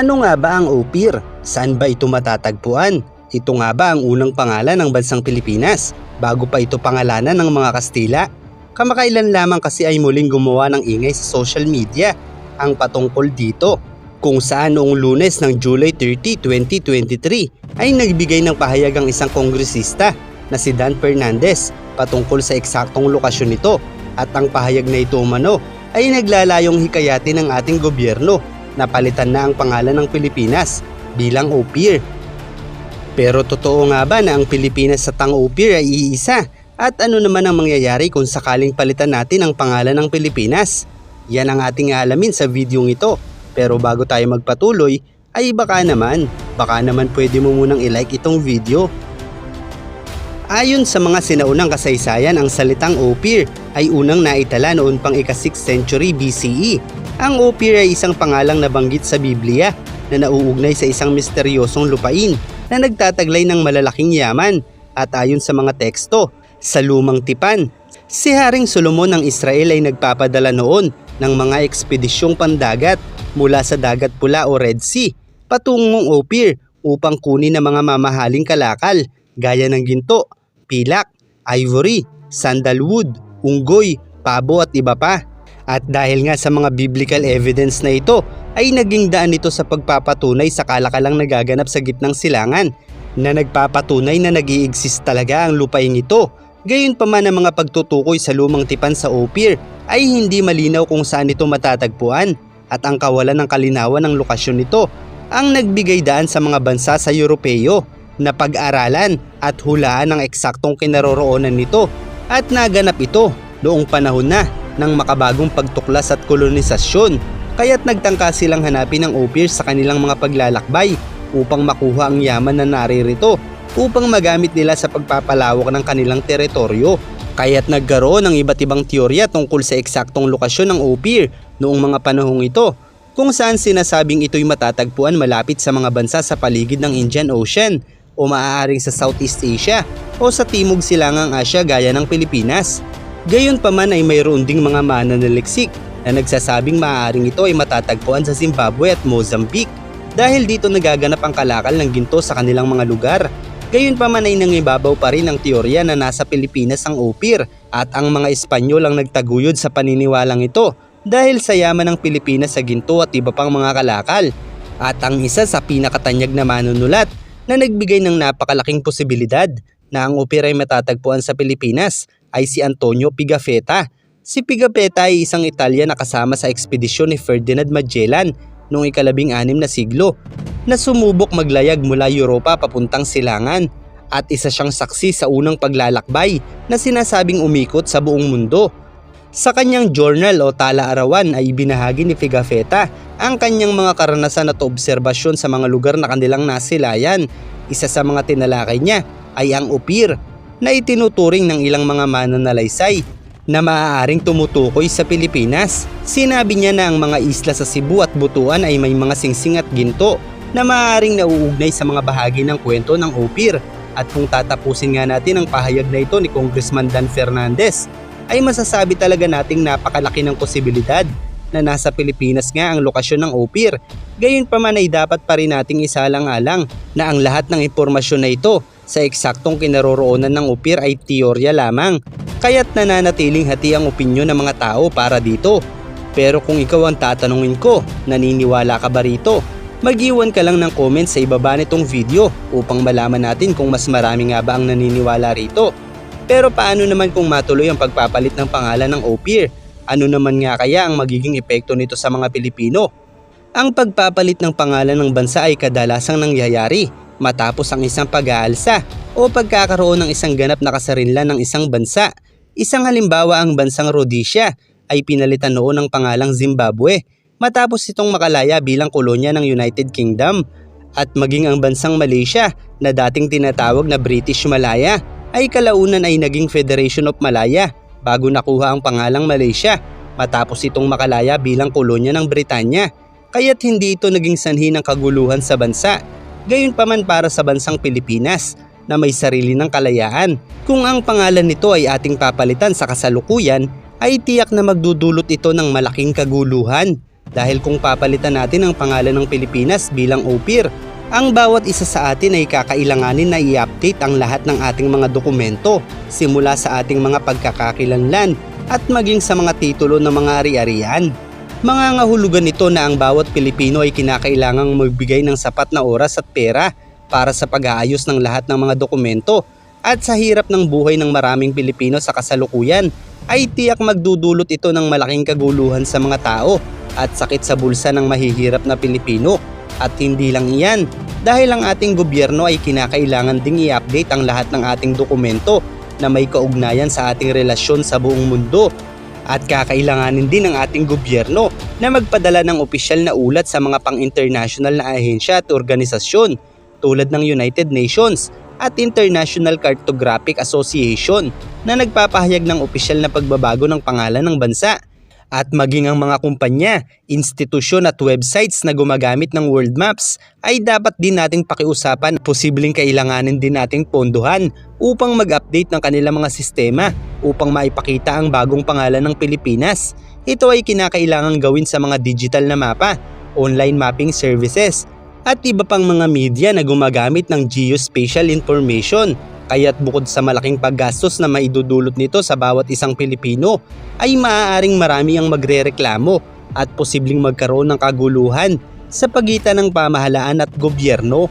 Ano nga ba ang OPIR? Saan ba ito matatagpuan? Ito nga ba ang unang pangalan ng bansang Pilipinas bago pa ito pangalanan ng mga Kastila? Kamakailan lamang kasi ay muling gumawa ng ingay sa social media ang patungkol dito kung saan noong lunes ng July 30, 2023 ay nagbigay ng pahayag ang isang kongresista na si Dan Fernandez patungkol sa eksaktong lokasyon nito at ang pahayag na ito umano ay naglalayong hikayatin ng ating gobyerno na palitan na ang pangalan ng Pilipinas bilang OPIR. Pero totoo nga ba na ang Pilipinas sa tang OPIR ay iisa? At ano naman ang mangyayari kung sakaling palitan natin ang pangalan ng Pilipinas? Yan ang ating alamin sa videong ito. Pero bago tayo magpatuloy, ay baka naman, baka naman pwede mo munang ilike itong video. Ayon sa mga sinaunang kasaysayan, ang salitang Opir ay unang naitala noon pang ika-6th century BCE. Ang Opir ay isang pangalang nabanggit sa Biblia na nauugnay sa isang misteryosong lupain na nagtataglay ng malalaking yaman at ayon sa mga teksto, sa lumang tipan. Si Haring Solomon ng Israel ay nagpapadala noon ng mga ekspedisyong pandagat mula sa Dagat Pula o Red Sea patungong Opir upang kunin ang mga mamahaling kalakal gaya ng ginto, pilak, ivory, sandalwood, unggoy, pabo at iba pa. At dahil nga sa mga biblical evidence na ito ay naging daan ito sa pagpapatunay sa kalakalang nagaganap sa gitnang silangan na nagpapatunay na nag exist talaga ang lupaing ito. Gayon pa man ang mga pagtutukoy sa lumang tipan sa Opir ay hindi malinaw kung saan ito matatagpuan at ang kawalan ng kalinawan ng lokasyon nito ang nagbigay daan sa mga bansa sa Europeo na pag-aralan at hulaan ang eksaktong kinaroroonan nito at naganap ito noong panahon na ng makabagong pagtuklas at kolonisasyon kaya't nagtangka silang hanapin ang Opir sa kanilang mga paglalakbay upang makuha ang yaman na naririto upang magamit nila sa pagpapalawak ng kanilang teritoryo. Kaya't nagkaroon ng iba't ibang teorya tungkol sa eksaktong lokasyon ng Opir noong mga panahong ito kung saan sinasabing ito'y matatagpuan malapit sa mga bansa sa paligid ng Indian Ocean o maaaring sa Southeast Asia o sa Timog Silangang Asya gaya ng Pilipinas. Gayon pa man ay mayroon ding mga mananaliksik na nagsasabing maaaring ito ay matatagpuan sa Zimbabwe at Mozambique dahil dito nagaganap ang kalakal ng ginto sa kanilang mga lugar. Gayon pa man ay nangibabaw pa rin ang teorya na nasa Pilipinas ang Opir at ang mga Espanyol ang nagtaguyod sa paniniwalang ito dahil sa yaman ng Pilipinas sa ginto at iba pang mga kalakal. At ang isa sa pinakatanyag na manunulat na nagbigay ng napakalaking posibilidad na ang Opir ay matatagpuan sa Pilipinas ay si Antonio Pigafetta. Si Pigafetta ay isang Italyan na kasama sa ekspedisyon ni Ferdinand Magellan noong ikalabing anim na siglo na sumubok maglayag mula Europa papuntang Silangan at isa siyang saksi sa unang paglalakbay na sinasabing umikot sa buong mundo. Sa kanyang journal o tala-arawan ay ibinahagi ni Pigafetta ang kanyang mga karanasan at obserbasyon sa mga lugar na kanilang nasilayan. Isa sa mga tinalakay niya ay ang upir na itinuturing ng ilang mga mananalaysay na maaaring tumutukoy sa Pilipinas. Sinabi niya na ang mga isla sa Cebu at Butuan ay may mga singsing at ginto na maaaring nauugnay sa mga bahagi ng kwento ng Opir. At kung tatapusin nga natin ang pahayag na ito ni Congressman Dan Fernandez, ay masasabi talaga nating napakalaki ng posibilidad na nasa Pilipinas nga ang lokasyon ng Opir. Gayon pa man ay dapat pa rin nating isalang-alang na ang lahat ng impormasyon na ito sa eksaktong kinaroroonan ng Opir ay teorya lamang. Kaya't nananatiling hati ang opinyon ng mga tao para dito. Pero kung ikaw ang tatanungin ko, naniniwala ka ba rito? Mag-iwan ka lang ng comment sa ibaba nitong video upang malaman natin kung mas marami nga ba ang naniniwala rito. Pero paano naman kung matuloy ang pagpapalit ng pangalan ng OPIR? Ano naman nga kaya ang magiging epekto nito sa mga Pilipino? Ang pagpapalit ng pangalan ng bansa ay kadalasang nangyayari matapos ang isang pag-aalsa o pagkakaroon ng isang ganap na kasarinlan ng isang bansa. Isang halimbawa ang bansang Rhodesia ay pinalitan noon ng pangalang Zimbabwe matapos itong makalaya bilang kolonya ng United Kingdom at maging ang bansang Malaysia na dating tinatawag na British Malaya ay kalaunan ay naging Federation of Malaya bago nakuha ang pangalang Malaysia matapos itong makalaya bilang kolonya ng Britanya kaya't hindi ito naging sanhi ng kaguluhan sa bansa. Gayon pa man para sa bansang Pilipinas na may sarili ng kalayaan. Kung ang pangalan nito ay ating papalitan sa kasalukuyan, ay tiyak na magdudulot ito ng malaking kaguluhan Dahil kung papalitan natin ang pangalan ng Pilipinas bilang OPIR, ang bawat isa sa atin ay kakailanganin na i-update ang lahat ng ating mga dokumento simula sa ating mga pagkakakilanlan at maging sa mga titulo ng mga ari-arian. Mga ngahulugan nito na ang bawat Pilipino ay kinakailangang magbigay ng sapat na oras at pera para sa pag-aayos ng lahat ng mga dokumento at sa hirap ng buhay ng maraming Pilipino sa kasalukuyan ay tiyak magdudulot ito ng malaking kaguluhan sa mga tao at sakit sa bulsa ng mahihirap na Pilipino. At hindi lang iyan, dahil ang ating gobyerno ay kinakailangan ding i-update ang lahat ng ating dokumento na may kaugnayan sa ating relasyon sa buong mundo. At kakailanganin din ng ating gobyerno na magpadala ng opisyal na ulat sa mga pang-international na ahensya at organisasyon tulad ng United Nations at International Cartographic Association na nagpapahayag ng opisyal na pagbabago ng pangalan ng bansa at maging ang mga kumpanya, institusyon at websites na gumagamit ng world maps ay dapat din nating pakiusapan posibleng kailanganin din nating pondohan upang mag-update ng kanilang mga sistema upang maipakita ang bagong pangalan ng Pilipinas. Ito ay kinakailangan gawin sa mga digital na mapa, online mapping services, at iba pang mga media na gumagamit ng geospatial information Kaya't bukod sa malaking paggastos na maidudulot nito sa bawat isang Pilipino, ay maaaring marami ang magrereklamo at posibleng magkaroon ng kaguluhan sa pagitan ng pamahalaan at gobyerno